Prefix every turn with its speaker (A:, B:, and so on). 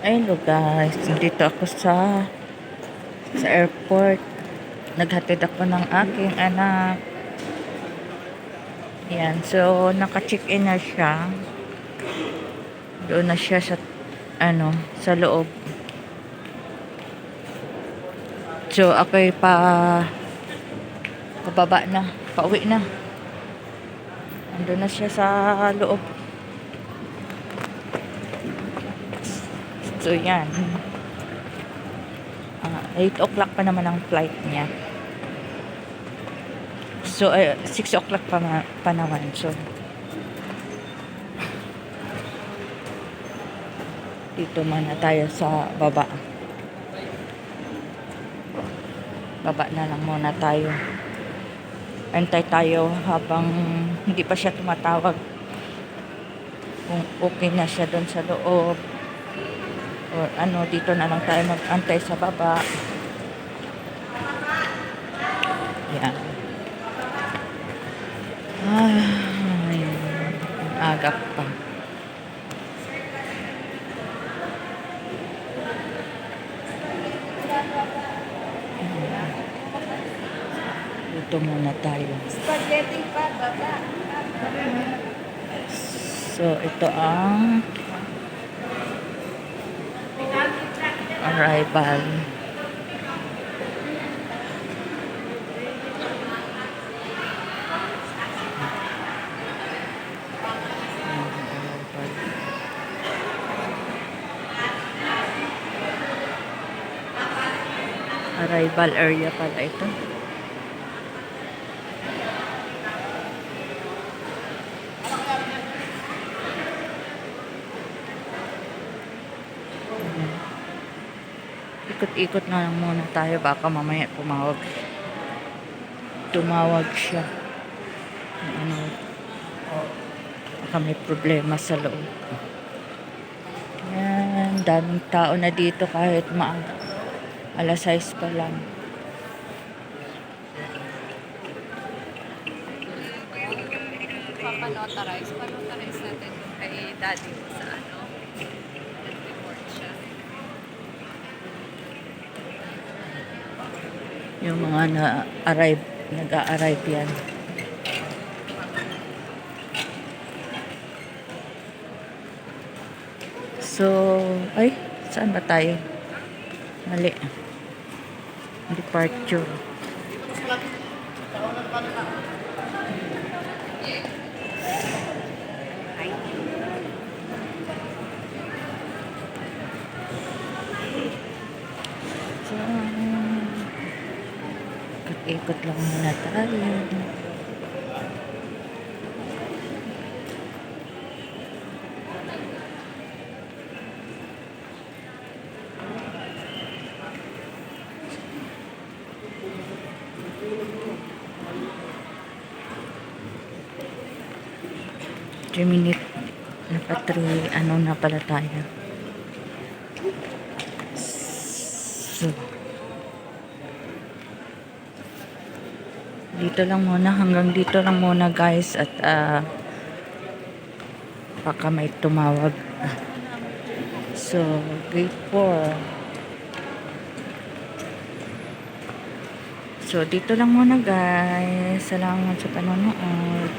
A: Hello guys, dito ako sa sa airport. Naghatid ako ng aking anak. Yan, so naka-check-in na siya. Doon na siya sa ano, sa loob. So ako'y pa pababa na, pauwi na. Andun na siya sa loob. So, yan. Ah, 8 o'clock pa naman ang flight niya. So, eh, 6 o'clock pa, pa naman. So, dito muna tayo sa baba. Baba na lang muna tayo. Antay tayo habang hindi pa siya tumatawag. Kung okay na siya doon sa loob or ano, dito na lang tayo mag-antay sa baba. Yan. Ay, ang agap pa. Dito muna tayo.
B: Spaghetti pa, baba.
A: So, ito ang arrival. Arrival area pala ito. Ikot-ikot na lang muna tayo. Baka mamaya tumawag. Tumawag siya. Ano, baka may problema sa loob. Yan, daming tao na dito kahit maaga. Alas 6 pa lang.
B: Papanotarize. Panotarize natin kay daddy mo sa ano. Nag-report siya.
A: Yung mga na-arrive, nag-a-arrive yan. So, ay, saan ba tayo? Mali. Departure. So, ikot lang muna tayo. Three minute naka three ano na pala tayo. So, dito lang muna hanggang dito lang muna guys. At ah, baka may tumawag. So gate 4 so dito lang muna guys. Salamat sa panonood